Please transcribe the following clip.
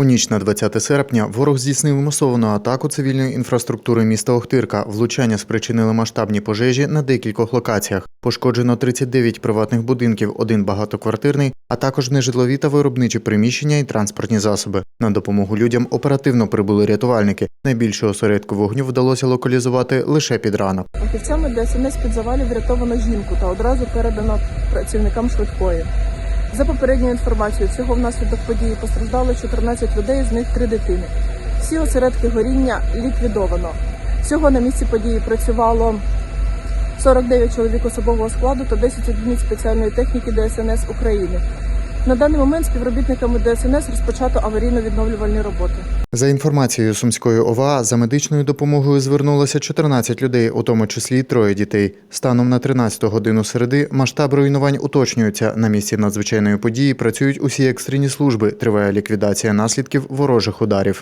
У ніч на 20 серпня ворог здійснив масовану атаку цивільної інфраструктури міста Охтирка. Влучання спричинили масштабні пожежі на декількох локаціях. Пошкоджено 39 приватних будинків, один багатоквартирний, а також нежитлові та виробничі приміщення і транспортні засоби. На допомогу людям оперативно прибули рятувальники. Найбільше осередку вогню вдалося локалізувати лише під ранок. Фахівцями ДСНС під завалів врятовано жінку та одразу передано працівникам швидкої. За попередньою інформацією, всього внаслідок події постраждало 14 людей, з них 3 дитини. Всі осередки горіння ліквідовано. Всього на місці події працювало 49 чоловік особового складу та 10 одиниць спеціальної техніки ДСНС України. На даний момент співробітниками ДСНС розпочато аварійно-відновлювальні роботи. За інформацією Сумської ОВА, за медичною допомогою звернулося 14 людей, у тому числі троє дітей. Станом на 13 годину середи масштаб руйнувань уточнюється. На місці надзвичайної події працюють усі екстрені служби. Триває ліквідація наслідків ворожих ударів.